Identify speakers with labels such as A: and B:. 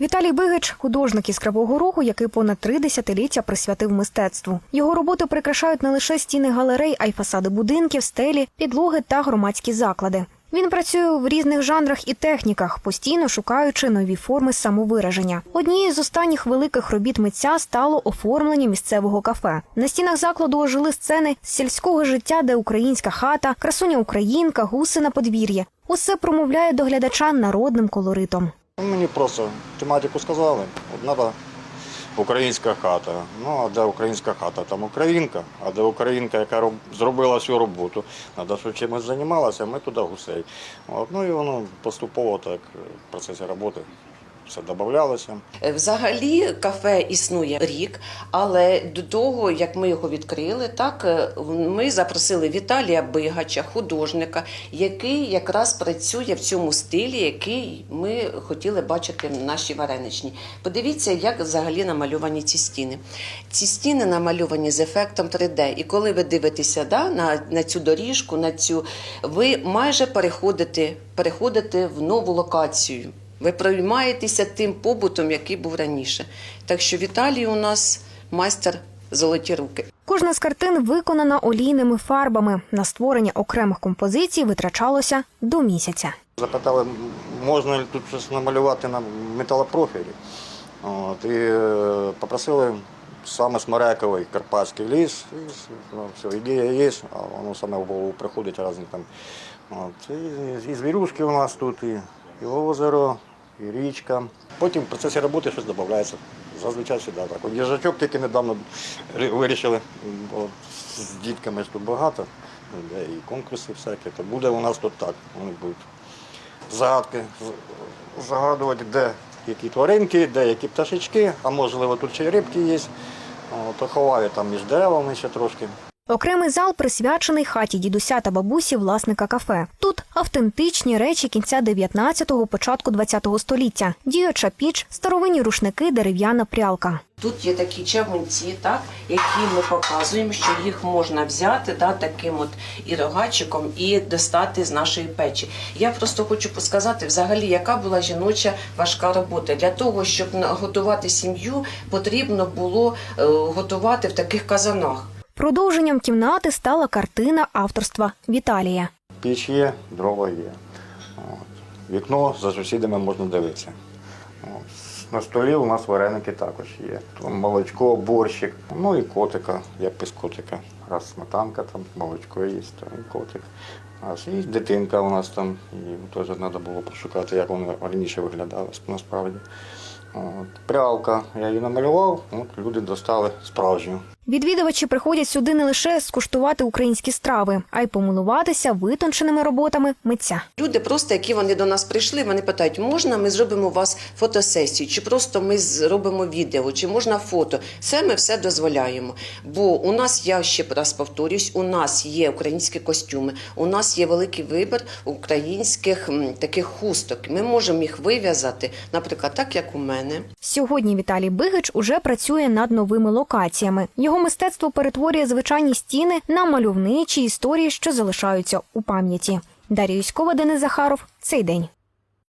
A: Віталій Бигич художник із Кривого Рогу, який понад три десятиліття присвятив мистецтву. Його роботи прикрашають не лише стіни галерей, а й фасади будинків, стелі, підлоги та громадські заклади. Він працює в різних жанрах і техніках, постійно шукаючи нові форми самовираження. Однією з останніх великих робіт митця стало оформлення місцевого кафе. На стінах закладу ожили сцени з сільського життя, де українська хата, красуня українка, гуси на подвір'ї. Усе промовляє до глядача народним колоритом.
B: Ну, Мені просто тематику сказали, треба українська хата. Ну, а де українська хата? Там українка, а де українка, яка роб- зробила всю роботу. Треба, що чимось займалася, ми туди гусей. От, ну і воно поступово так в процесі роботи все додавалося.
C: Е, Взагалі кафе існує рік, але до того, як ми його відкрили, так е, ми запросили Віталія Бигача, художника, який якраз працює в цьому стилі, який ми хотіли бачити в нашій вареничній. Подивіться, як взагалі намальовані ці стіни. Ці стіни намальовані з ефектом 3D. І коли ви дивитеся да, на, на цю доріжку, на цю, ви майже переходите, переходите в нову локацію. Ви проймаєтеся тим побутом, який був раніше. Так що Віталій у нас майстер золоті руки.
A: Кожна з картин виконана олійними фарбами. На створення окремих композицій витрачалося до місяця.
B: Запитали, можна ли тут щось намалювати на металопрофілі. От, і е, попросили саме Сморековий Карпатський ліс. І, ну, все, ідея є, а воно саме в голову приходить різні там. От, і, і звірюшки у нас тут, і, і озеро, і річка. Потім в процесі роботи щось додається. Зазвичай сюди так. Їжачок тільки недавно вирішили, от, з дітками ж тут багато, де і конкурси всякі, то буде у нас тут так. Вони будуть загадки загадувати, де які тваринки, де які пташечки, а можливо тут ще й рибки є. То ховаю там між деревами ще трошки.
A: Окремий зал присвячений хаті дідуся та бабусі власника кафе. Тут автентичні речі кінця 19-го, початку 20-го століття. Діюча піч, старовинні рушники, дерев'яна прялка.
C: Тут є такі чавунці, так, які ми показуємо, що їх можна взяти да, таким от і рогачиком і достати з нашої печі. Я просто хочу сказати, взагалі, яка була жіноча важка робота. Для того, щоб наготувати сім'ю, потрібно було е, готувати в таких казанах.
A: Продовженням кімнати стала картина авторства Віталія.
B: Піч є, дрова є. От. Вікно за сусідами можна дивитися. От. На столі у нас вареники також є. Там молочко, борщик, ну і котика, як без котика. Раз сметанка, там молочко є, то і котик. Аж і дитинка у нас там, і теж треба було пошукати, як вона раніше виглядала насправді. От. Прялка, я її намалював, от люди достали справжню.
A: Відвідувачі приходять сюди не лише скуштувати українські страви, а й помилуватися витонченими роботами митця.
C: Люди, просто які вони до нас прийшли, вони питають, можна ми зробимо у вас фотосесію, чи просто ми зробимо відео, чи можна фото. Це ми все дозволяємо. Бо у нас, я ще раз повторюсь, у нас є українські костюми, у нас є великий вибір українських таких хусток. Ми можемо їх вив'язати, наприклад, так як у мене.
A: Сьогодні Віталій Бигич уже працює над новими локаціями. Його мистецтво перетворює звичайні стіни на мальовничі історії, що залишаються у пам'яті. Дар'я Юськова, Денис Захаров. Цей день.